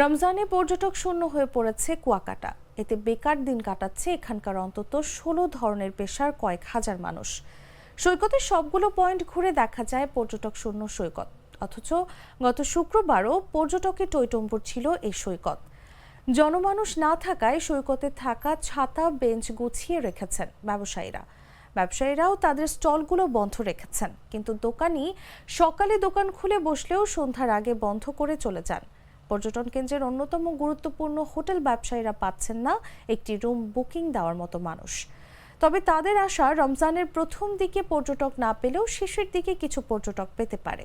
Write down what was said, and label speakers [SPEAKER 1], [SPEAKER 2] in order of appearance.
[SPEAKER 1] রমজানে পর্যটক শূন্য হয়ে পড়েছে কুয়াকাটা। এতে বেকার দিন কাটাচ্ছে এখানকার অন্তত ষোলো ধরনের পেশার কয়েক হাজার মানুষ। সৈকতের সবগুলো পয়েন্ট ঘুরে দেখা যায় পর্যটক শূন্য সৈকত। অথচ গত শুক্রবারও পর্যটকে টইটম্বুর ছিল এই সৈকত। জনমানুষ না থাকায় সৈকতে থাকা ছাতা, বেঞ্চ গুছিয়ে রেখেছেন ব্যবসায়ীরা। ব্যবসায়ীরাও তাদের স্টলগুলো বন্ধ রেখেছেন। কিন্তু দোকানি সকালে দোকান খুলে বসলেও সন্ধ্যার আগে বন্ধ করে চলে যান। পর্যটন কেন্দ্রের অন্যতম গুরুত্বপূর্ণ হোটেল ব্যবসায়ীরা পাচ্ছেন না একটি রুম বুকিং দেওয়ার মতো মানুষ। তবে তাদের আশা, রমজানের প্রথম দিকে পর্যটক না পেলেও শেষের দিকে কিছু পর্যটক পেতে পারে।